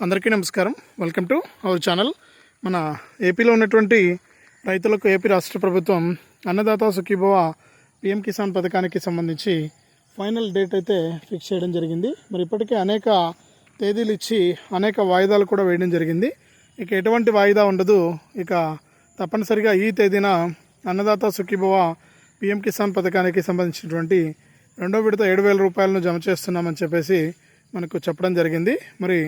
అందరికీ నమస్కారం. Welcome to our channel మన ఏపీలో ఉన్నటువంటి రైతులకు ఏపీ రాష్ట్ర ప్రభుత్వం అన్నదాత సుఖీభవ పిఎం కిసాన్ పథకానికి సంబంధించి ఫైనల్ డేట్ అయితే ఫిక్స్ చేయడం జరిగింది. మరి ఇప్పటికే అనేక తేదీలు ఇచ్చి అనేక వాయిదాలు కూడా వేయడం జరిగింది. ఇక ఎటువంటి వాయిదా ఉండదు. ఇక తప్పనిసరిగా ఈ తేదీన అన్నదాత సుఖీభవ పిఎం కిసాన్ పథకానికి సంబంధించినటువంటి రెండో విడత ఏడు వేల రూపాయలను జమ చేస్తున్నామని చెప్పేసి మనకు చెప్పడం జరిగింది. మరి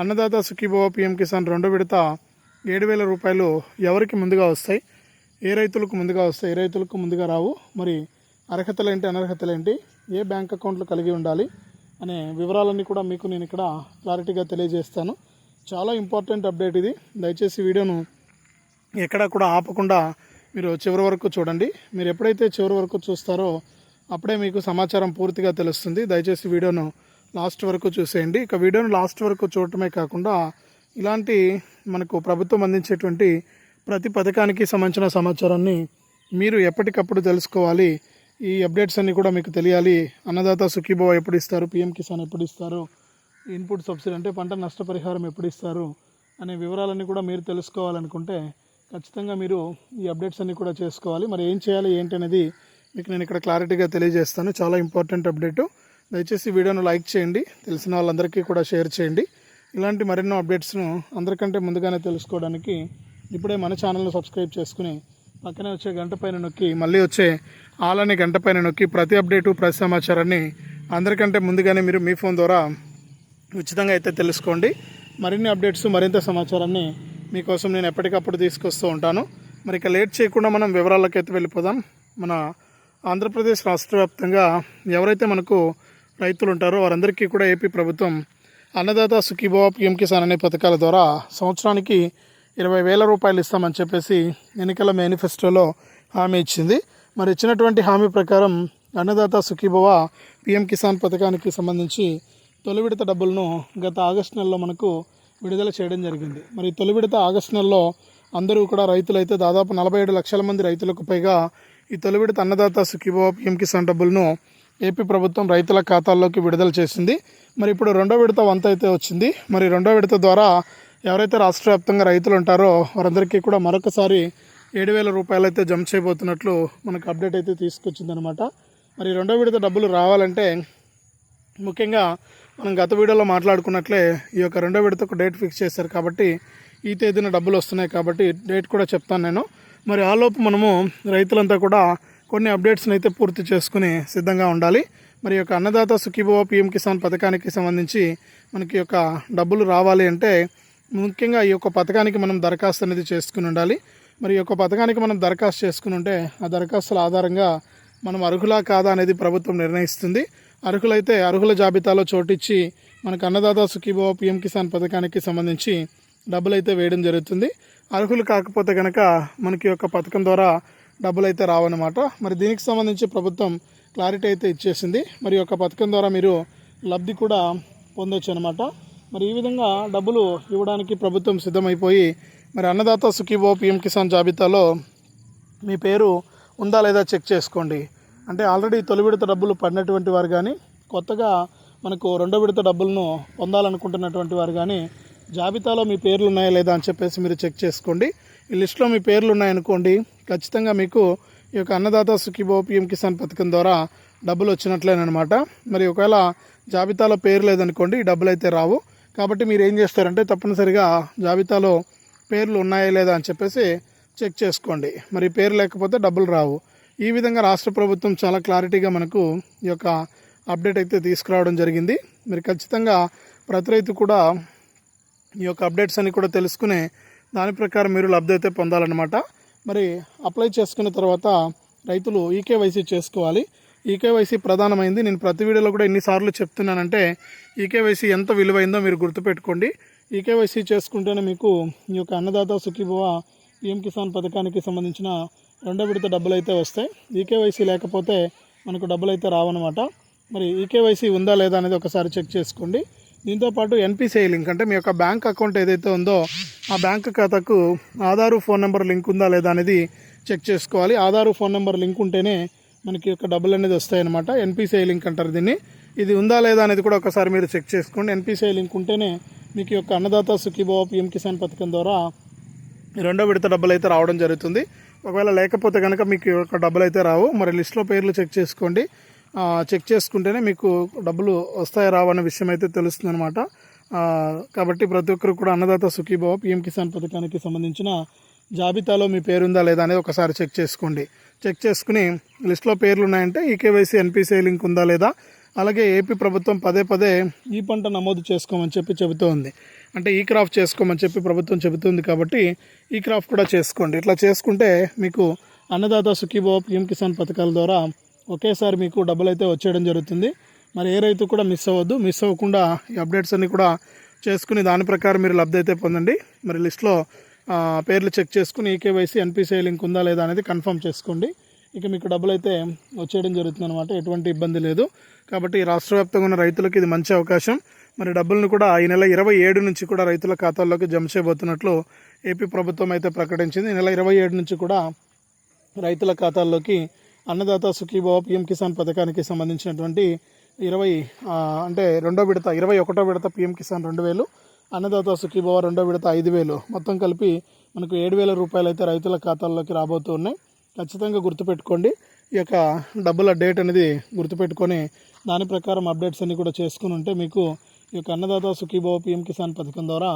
అన్నదాత సుఖీభవ పిఎం కిసాన్ రెండు విడత ఏడు వేల రూపాయలు ఎవరికి ముందుగా వస్తాయి? ఏ రైతులకు ముందుగా వస్తాయి? ఏ రైతులకు ముందుగా రావు? మరి అర్హతలు ఏంటి అనర్హతలు ఏంటి ఏ బ్యాంక్ అకౌంట్లు కలిగి ఉండాలి? అనే వివరాలన్నీ కూడా మీకు నేను ఇక్కడ క్లారిటీగా తెలియజేస్తాను. చాలా ఇంపార్టెంట్ అప్డేట్ ఇది. దయచేసి వీడియోను ఎక్కడా కూడా ఆపకుండా మీరు చివరి వరకు చూడండి. మీరు ఎప్పుడైతే చివరి వరకు చూస్తారో అప్పుడే మీకు సమాచారం పూర్తిగా తెలుస్తుంది. దయచేసి వీడియోను లాస్ట్ వరకు చూసేయండి. ఇక వీడియోను లాస్ట్ వరకు చూడటమే కాకుండా ఇలాంటి మనకు ప్రభుత్వం అందించేటువంటి ప్రతి పథకానికి సంబంధించిన సమాచారాన్ని మీరు ఎప్పటికప్పుడు తెలుసుకోవాలి. ఈ అప్డేట్స్ అన్నీ కూడా మీకు తెలియాలి. అన్నదాత సుఖీభవ ఎప్పుడు ఇస్తారు? పిఎం కిసాన్ ఎప్పుడు ఇస్తారు? ఇన్పుట్ సబ్సిడీ అంటే పంట నష్టపరిహారం ఎప్పుడు ఇస్తారు? అనే వివరాలన్నీ కూడా మీరు తెలుసుకోవాలనుకుంటే ఖచ్చితంగా మీరు ఈ అప్డేట్స్ అన్నీ కూడా చేసుకోవాలి. మరి ఏం చేయాలి ఏంటి అనేది మీకు నేను ఇక్కడ క్లారిటీగా తెలియజేస్తాను. చాలా ఇంపార్టెంట్ అప్డేటు. దయచేసి వీడియోను లైక్ చేయండి తెలిసిన వాళ్ళందరికీ కూడా షేర్ చేయండి. ఇలాంటి మరెన్నో అప్డేట్స్ను అందరికంటే ముందుగానే తెలుసుకోవడానికి ఇప్పుడే మన ఛానల్ను సబ్స్క్రైబ్ చేసుకుని పక్కనే వచ్చే గంట పైన నొక్కి మళ్ళీ వచ్చే ఆల్ గంట పైన నొక్కి ప్రతి అప్డేటు ప్రతి సమాచారాన్ని అందరికంటే ముందుగానే మీరు మీ ఫోన్ ద్వారా ఉచితంగా అయితే తెలుసుకోండి. మరిన్ని అప్డేట్స్ మరింత సమాచారాన్ని మీకోసం నేను ఎప్పటికప్పుడు తీసుకొస్తూ ఉంటాను. మరి ఇక లేట్ చేయకుండా మనం వివరాలకైతే అయితే వెళ్ళిపోదాం. మన ఆంధ్రప్రదేశ్ రాష్ట్ర వ్యాప్తంగా ఎవరైతే మనకు రైతులు ఉంటారో వారందరికీ కూడా ఏపీ ప్రభుత్వం అన్నదాత సుఖీభవ పిఎం కిసాన్ అనే పథకాల ద్వారా సంవత్సరానికి ఇరవై వేల రూపాయలు ఇస్తామని చెప్పేసి ఎన్నికల మేనిఫెస్టోలో హామీ ఇచ్చింది. మరి ఇచ్చినటువంటి హామీ ప్రకారం అన్నదాత సుఖీభవ పిఎం కిసాన్ పథకానికి సంబంధించి తొలి విడత డబ్బులను గత ఆగస్టు నెలలో మనకు విడుదల చేయడం జరిగింది. మరి తొలి విడత ఆగస్టు నెలలో అందరూ కూడా రైతులైతే దాదాపు నలభై ఏడు లక్షల మంది రైతులకు పైగా ఈ తొలి విడత అన్నదాత సుఖీభవ పిఎం కిసాన్ డబ్బులను ఏపీ ప్రభుత్వం రైతుల ఖాతాల్లోకి విడుదల చేసింది. మరి ఇప్పుడు రెండో విడత వంత అయితే వచ్చింది. మరి రెండో విడత ద్వారా ఎవరైతే రాష్ట్ర వ్యాప్తంగా రైతులు ఉంటారో వారందరికీ కూడా మరొకసారి ఏడు వేల రూపాయలు అయితే జమ చేయబోతున్నట్లు మనకు అప్డేట్ అయితే తీసుకొచ్చిందనమాట మరి రెండో విడత డబ్బులు రావాలంటే ముఖ్యంగా మనం గత వీడియోలో మాట్లాడుకున్నట్లే ఈ యొక్క రెండో విడతకు డేట్ ఫిక్స్ చేశారు కాబట్టి ఈ తేదీన డబ్బులు వస్తున్నాయి కాబట్టి డేట్ కూడా చెప్తాను నేను. మరి ఆలోపు మనము రైతులంతా కూడా కొన్ని అప్డేట్స్ని అయితే పూర్తి చేసుకుని సిద్ధంగా ఉండాలి. మరి యొక్క అన్నదాత సుఖీభవ పిఎం కిసాన్ పథకానికి సంబంధించి మనకి యొక్క డబ్బులు రావాలి అంటే ముఖ్యంగా ఈ యొక్క పథకానికి మనం దరఖాస్తు అనేది చేసుకుని ఉండాలి. మరి యొక్క పథకానికి మనం దరఖాస్తు చేసుకుని ఉంటే ఆ దరఖాస్తుల ఆధారంగా మనం అర్హులా కాదా అనేది ప్రభుత్వం నిర్ణయిస్తుంది. అర్హులైతే అర్హుల జాబితాలో చోటిచ్చి మనకు అన్నదాత సుఖీభవ పిఎం కిసాన్ పథకానికి సంబంధించి డబ్బులు అయితే వేయడం జరుగుతుంది. అర్హులు కాకపోతే కనుక మనకి యొక్క పథకం ద్వారా డబ్బులు అయితే రావన్నమాట. మరి దీనికి సంబంధించి ప్రభుత్వం క్లారిటీ అయితే ఇచ్చేసింది. మరి యొక్క పథకం ద్వారా మీరు లబ్ధి కూడా పొందొచ్చు అనమాట మరి ఈ విధంగా డబ్బులు ఇవ్వడానికి ప్రభుత్వం సిద్ధమైపోయి మరి అన్నదాత సుఖీభవ పిఎం కిసాన్ జాబితాలో మీ పేరు ఉందా లేదా చెక్ చేసుకోండి. అంటే ఆల్రెడీ తొలి విడత డబ్బులు పడినటువంటి వారు కానీ కొత్తగా మనకు రెండో విడత డబ్బులను పొందాలనుకుంటున్నటువంటి వారు కానీ జాబితాలో మీ పేర్లు ఉన్నాయా లేదా అని చెప్పేసి మీరు చెక్ చేసుకోండి. ఈ లిస్టులో మీ పేర్లు ఉన్నాయనుకోండి ఖచ్చితంగా మీకు ఈ యొక్క అన్నదాత సుఖీభో పిఎం కిసాన్ పథకం ద్వారా డబ్బులు వచ్చినట్లేనమాట మరి ఒకవేళ జాబితాలో పేరు లేదనుకోండి ఈ డబ్బులు అయితే రావు. కాబట్టి మీరు ఏం చేస్తారంటే తప్పనిసరిగా జాబితాలో పేర్లు ఉన్నాయా లేదా అని చెప్పేసి చెక్ చేసుకోండి. మరి పేరు లేకపోతే డబ్బులు రావు. ఈ విధంగా రాష్ట్ర ప్రభుత్వం చాలా క్లారిటీగా మనకు ఈ యొక్క అప్డేట్ అయితే తీసుకురావడం జరిగింది. మరి ఖచ్చితంగా ప్రతి రైతు కూడా ఈ యొక్క అప్డేట్స్ అన్ని కూడా తెలుసుకునే దాని ప్రకారం మీరు లబ్ధి అయితే పొందాలన్నమాట. మరి అప్లై చేసుకున్న తర్వాత రైతులు ఈకేవైసీ చేసుకోవాలి. ఈకేవైసీ ప్రధానమైంది. నేను ప్రతి వీడియోలో కూడా ఎన్నిసార్లు చెప్తున్నానంటే ఈకేవైసీ ఎంత విలువైందో మీరు గుర్తుపెట్టుకోండి. ఈకేవైసీ చేసుకుంటేనే మీకు ఈ యొక్క అన్నదాత సుఖీభవ పిఎం కిసాన్ పథకానికి సంబంధించిన రెండో విడత డబ్బులు అయితే వస్తాయి. ఈకేవైసీ లేకపోతే మనకు డబ్బులు అయితే రావన్నమాట. మరి ఈకేవైసీ ఉందా లేదా అనేది ఒకసారి చెక్ చేసుకోండి. దీంతోపాటు ఎన్పిసిఐ లింక్ అంటే మీ యొక్క బ్యాంక్ అకౌంట్ ఏదైతే ఉందో ఆ బ్యాంక్ ఖాతాకు ఆధారు ఫోన్ నెంబర్ లింక్ ఉందా లేదా అనేది చెక్ చేసుకోవాలి. ఆధారు ఫోన్ నెంబర్ లింక్ ఉంటేనే మనకి యొక్క డబ్బులు అనేది వస్తాయన్నమాట. ఎన్పిసిఐ లింక్ అంటారు దీన్ని. ఇది ఉందా లేదా అనేది కూడా ఒకసారి మీరు చెక్ చేసుకోండి. ఎన్పిసిఐ లింక్ ఉంటేనే మీకు యొక్క అన్నదాత సుఖీభావ పిఎం కిసాన్ పథకం ద్వారా రెండో విడత డబ్బులు అయితే రావడం జరుగుతుంది. ఒకవేళ లేకపోతే కనుక మీకు యొక్క డబ్బులు అయితే రావు. మరి లిస్ట్లో పేర్లు చెక్ చేసుకోండి. చెక్ చేసుకుంటేనే మీకు డబ్బులు వస్తాయా రావన్న విషయం అయితే తెలుస్తుంది అనమాట కాబట్టి ప్రతి ఒక్కరు కూడా అన్నదాత సుఖీభావ పిఎం కిసాన్ పథకానికి సంబంధించిన జాబితాలో మీ పేరు ఉందా లేదా అనేది ఒకసారి చెక్ చేసుకోండి. చెక్ చేసుకుని లిస్ట్లో పేర్లు ఉన్నాయంటే ఈకేవైసీ ఎన్పిసిఐ లింక్ ఉందా లేదా అలాగే ఏపీ ప్రభుత్వం పదే పదే ఈ పంట నమోదు చేసుకోమని చెప్పి చెబుతూ ఉంది అంటే ఈ క్రాఫ్ట్ చేసుకోమని చెప్పి ప్రభుత్వం చెబుతుంది కాబట్టి ఈ క్రాఫ్ట్ కూడా చేసుకోండి. ఇట్లా చేసుకుంటే మీకు అన్నదాత సుఖీభావ పిఎం కిసాన్ పథకాల ద్వారా ఒకేసారి మీకు డబ్బులు అయితే వచ్చేయడం జరుగుతుంది. మరి ఏ రైతు కూడా మిస్ అవ్వద్దు. మిస్ అవ్వకుండా ఈ అప్డేట్స్ అన్ని కూడా చేసుకుని దాని ప్రకారం మీరు లబ్ధి అయితే పొందండి. మరి లిస్ట్లో పేర్లు చెక్ చేసుకుని ఈకేవైసీ ఎన్పిసిఐ లింక్ ఉందా లేదా అనేది కన్ఫర్మ్ చేసుకోండి. ఇక మీకు డబ్బులు అయితే వచ్చేయడం జరుగుతుంది అనమాట ఎటువంటి ఇబ్బంది లేదు. కాబట్టి రాష్ట్ర వ్యాప్తంగా ఉన్న రైతులకు ఇది మంచి అవకాశం. మరి డబ్బులను కూడా ఈ నెల ఇరవై ఏడు నుంచి కూడా రైతుల ఖాతాల్లోకి జమ చేయబోతున్నట్లు ఏపీ ప్రభుత్వం అయితే ప్రకటించింది. ఈ నెల ఇరవై ఏడు నుంచి కూడా రైతుల ఖాతాల్లోకి అన్నదాత సుఖీభావ పిఎం కిసాన్ పథకానికి సంబంధించినటువంటి ఇరవై అంటే రెండో విడత ఇరవై ఒకటో విడత పిఎం కిసాన్ రెండు వేలు అన్నదాత సుఖీభావ రెండో విడత ఐదు వేలు. మొత్తం కలిపి మనకు ఏడు వేల రూపాయలు అయితే రైతుల ఖాతాల్లోకి రాబోతూ ఉన్నాయి. ఖచ్చితంగా గుర్తుపెట్టుకోండి. ఈ యొక్క డబ్బుల డేట్ అనేది గుర్తుపెట్టుకొని దాని ప్రకారం అప్డేట్స్ అన్నీ కూడా చేసుకుని ఉంటే మీకు ఈ యొక్క అన్నదాత సుఖీభావ పిఎం కిసాన్ పథకం ద్వారా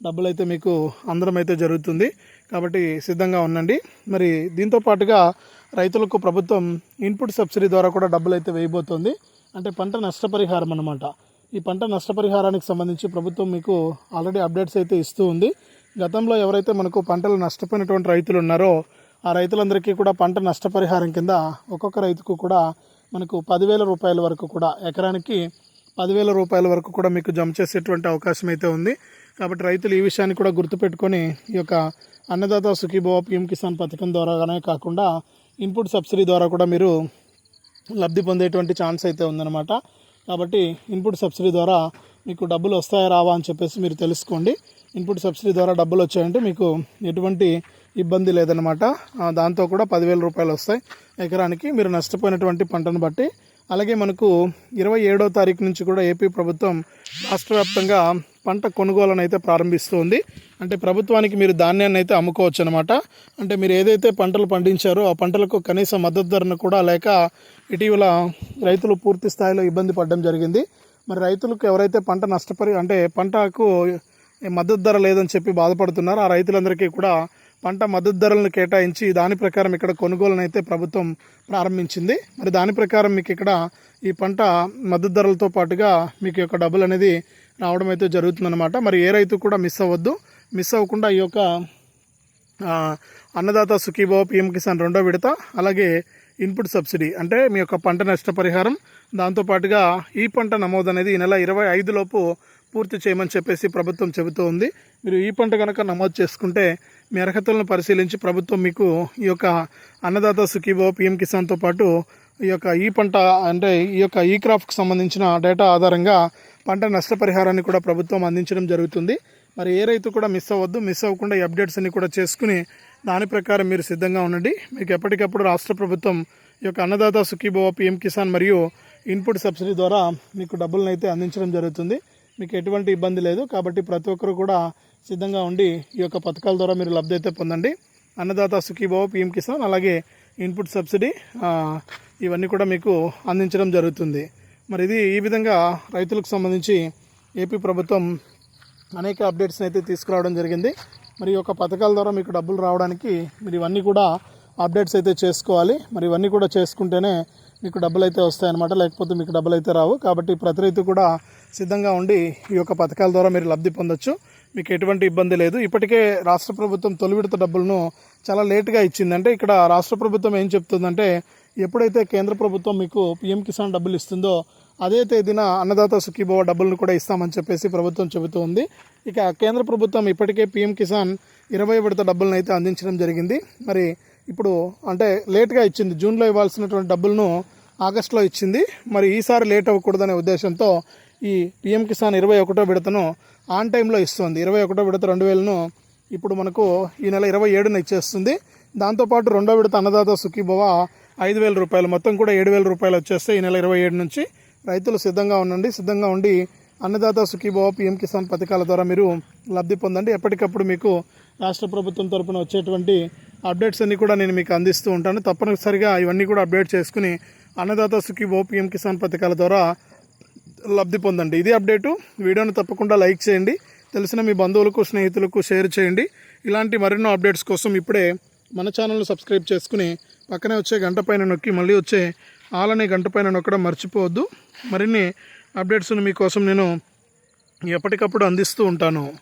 డబ్బులు అయితే మీకు అందరం అయితే జరుగుతుంది. కాబట్టి సిద్ధంగా ఉండండి. మరి దీంతో పాటుగా రైతులకు ప్రభుత్వం ఇన్పుట్ సబ్సిడీ ద్వారా కూడా డబ్బులు అయితే వేయబోతోంది. అంటే పంట నష్టపరిహారం అనమాట ఈ పంట నష్టపరిహారానికి సంబంధించి ప్రభుత్వం మీకు ఆల్రెడీ అప్డేట్స్ అయితే ఇస్తూ ఉంది. గతంలో ఎవరైతే మనకు పంటలు నష్టపోయినటువంటి రైతులు ఉన్నారో ఆ రైతులందరికీ కూడా పంట నష్టపరిహారం కింద ఒక్కొక్క రైతుకు కూడా మనకు పదివేల రూపాయల వరకు కూడా ఎకరానికి పదివేల రూపాయల వరకు కూడా మీకు జమ చేసేటువంటి అవకాశం అయితే ఉంది. కాబట్టి రైతులు ఈ విషయాన్ని కూడా గుర్తుపెట్టుకొని ఈ యొక్క అన్నదాత సుఖీభవ పిఎం కిసాన్ పథకం ద్వారానే కాకుండా ఇన్పుట్ సబ్సిడీ ద్వారా కూడా మీరు లబ్ధి పొందేటువంటి ఛాన్స్ అయితే ఉందన్నమాట. కాబట్టి ఇన్పుట్ సబ్సిడీ ద్వారా మీకు డబ్బులు వస్తాయా రావా అని చెప్పేసి మీరు తెలుసుకోండి. ఇన్పుట్ సబ్సిడీ ద్వారా డబ్బులు వచ్చాయంటే మీకు ఎటువంటి ఇబ్బంది లేదనమాట దాంతో కూడా పదివేల రూపాయలు వస్తాయి. ఎకరానికి మీరు నష్టపోయినటువంటి పంటను బట్టి అలాగే మనకు ఇరవై ఏడో తారీఖు నుంచి కూడా ఏపీ ప్రభుత్వం రాష్ట్ర వ్యాప్తంగా పంట కొనుగోలను అయితే ప్రారంభిస్తుంది. అంటే ప్రభుత్వానికి మీరు ధాన్యాన్ని అయితే అమ్ముకోవచ్చు అనమాట అంటే మీరు ఏదైతే పంటలు పండించారో ఆ పంటలకు కనీస మద్దతు ధరను కూడా లేక ఇటీవల రైతులు పూర్తి స్థాయిలో ఇబ్బంది పడడం జరిగింది. మరి రైతులకు ఎవరైతే పంట నష్టపరి అంటే పంటకు మద్దతు ధర లేదని చెప్పి బాధపడుతున్నారో ఆ రైతులందరికీ కూడా పంట మద్దతు ధరలను కేటాయించి దాని ప్రకారం ఇక్కడ కొనుగోలును అయితే ప్రభుత్వం ప్రారంభించింది. మరి దాని ప్రకారం మీకు ఇక్కడ ఈ పంట మద్దతు ధరలతో పాటుగా మీకు యొక్క డబ్బులు అనేది రావడం అయితే జరుగుతుందన్నమాట. మరి ఏ రైతు కూడా మిస్ అవ్వద్దు. మిస్ అవ్వకుండా ఈ యొక్క అన్నదాత సుఖీభావ పిఎం కిసాన్ రెండో విడత అలాగే ఇన్పుట్ సబ్సిడీ అంటే మీ యొక్క పంట నష్టపరిహారం. దాంతోపాటుగా ఈ పంట నమోదు అనేది ఈ నెల ఇరవై ఐదులోపు పూర్తి చేయమని చెప్పేసి ప్రభుత్వం చెబుతూ ఉంది. మీరు ఈ పంట కనుక నమోదు చేసుకుంటే మీ అర్హతలను పరిశీలించి ప్రభుత్వం మీకు ఈ యొక్క అన్నదాత సుఖీబో పిఎం కిసాన్తో పాటు ఈ యొక్క ఈ పంట అంటే ఈ యొక్క ఈ క్రాప్కి సంబంధించిన డేటా ఆధారంగా పంట నష్టపరిహారాన్ని కూడా ప్రభుత్వం అందించడం జరుగుతుంది. మరి ఏ రైతు కూడా మిస్ అవ్వద్దు. మిస్ అవ్వకుండా ఈ అప్డేట్స్ అన్ని కూడా చేసుకుని దాని ప్రకారం మీరు సిద్ధంగా ఉండండి. మీకు ఎప్పటికప్పుడు రాష్ట్ర ప్రభుత్వం ఈ యొక్క అన్నదాత సుఖీభవ పిఎం కిసాన్ మరియు ఇన్పుట్ సబ్సిడీ ద్వారా మీకు డబ్బులను అయితే అందించడం జరుగుతుంది. మీకు ఎటువంటి ఇబ్బంది లేదు. కాబట్టి ప్రతి ఒక్కరు కూడా సిద్ధంగా ఉండి ఈ యొక్క పథకాల ద్వారా మీరు లబ్ధి అయితే పొందండి. అన్నదాత సుఖీభావ పిఎం కిసాన్ అలాగే ఇన్పుట్ సబ్సిడీ ఇవన్నీ కూడా మీకు అందించడం జరుగుతుంది. మరి ఇది ఈ విధంగా రైతులకు సంబంధించి ఏపీ ప్రభుత్వం అనేక అప్డేట్స్ని అయితే తీసుకురావడం జరిగింది. మరి ఈ యొక్క పథకాల ద్వారా మీకు డబ్బులు రావడానికి మీరు ఇవన్నీ కూడా అప్డేట్స్ అయితే చేసుకోవాలి. మరి ఇవన్నీ కూడా చేసుకుంటేనే మీకు డబ్బులు అయితే వస్తాయన్నమాట. లేకపోతే మీకు డబ్బులు అయితే రావు. కాబట్టి ప్రతి రైతు కూడా సిద్ధంగా ఉండి ఈ యొక్క పథకాల ద్వారా మీరు లబ్ధి పొందొచ్చు. మీకు ఎటువంటి ఇబ్బంది లేదు. ఇప్పటికే రాష్ట్ర ప్రభుత్వం తొలి విడత డబ్బులను చాలా లేటుగా ఇచ్చింది అంటే ఇక్కడ రాష్ట్ర ప్రభుత్వం ఏం చెప్తుందంటే ఎప్పుడైతే కేంద్ర ప్రభుత్వం మీకు పిఎం కిసాన్ డబ్బులు ఇస్తుందో అదే తేదీన అన్నదాత సుఖీభవ డబ్బులను కూడా ఇస్తామని చెప్పేసి ప్రభుత్వం చెబుతూ ఉంది. ఇక కేంద్ర ప్రభుత్వం ఇప్పటికే పిఎం కిసాన్ ఇరవై విడత డబ్బులను అయితే అందించడం జరిగింది. మరి ఇప్పుడు అంటే లేట్గా ఇచ్చింది. జూన్లో ఇవ్వాల్సినటువంటి డబ్బులను ఆగస్టులో ఇచ్చింది. మరి ఈసారి లేట్ అవ్వకూడదనే ఉద్దేశంతో ఈ పిఎం కిసాన్ ఇరవై ఒకటో విడతను ఆన్ టైంలో ఇస్తుంది. ఇరవై ఒకటో విడత రెండు వేలను ఇప్పుడు మనకు ఈ నెల ఇరవై ఏడున ఇచ్చేస్తుంది. దాంతోపాటు రెండో విడత అన్నదాత సుఖీభవ ఐదు వేల రూపాయలు మొత్తం కూడా ఏడు వేల రూపాయలు వచ్చేస్తే ఈ నెల ఇరవై ఏడు నుంచి రైతులు సిద్ధంగా ఉండండి. సిద్ధంగా ఉండి అన్నదాత సుఖీభవ పిఎం కిసాన్ పథకాల ద్వారా మీరు లబ్ధి పొందండి. ఎప్పటికప్పుడు మీకు రాష్ట్ర ప్రభుత్వం తరపున వచ్చేటువంటి అప్డేట్స్ అన్నీ కూడా నేను మీకు అందిస్తూ ఉంటాను. తప్పనిసరిగా ఇవన్నీ కూడా అప్డేట్ చేసుకుని అన్నదాత సుఖీభవ పిఎం కిసాన్ పథకాల ద్వారా లబ్ధి పొందండి. ఇది అప్డేటు. వీడియోను తప్పకుండా లైక్ చేయండి. తెలిసిన మీ బంధువులకు స్నేహితులకు షేర్ చేయండి. ఇలాంటి మరెన్నో అప్డేట్స్ కోసం ఇప్పుడే మన ఛానల్ను సబ్స్క్రైబ్ చేసుకుని పక్కనే వచ్చే గంట పైన నొక్కి మళ్ళీ వచ్చే ఆల్ అనే గంట పైన నొక్కడం మర్చిపోవద్దు. మరిన్ని అప్డేట్స్ను మీకోసం నేను ఎప్పటికప్పుడు అందిస్తూ ఉంటాను.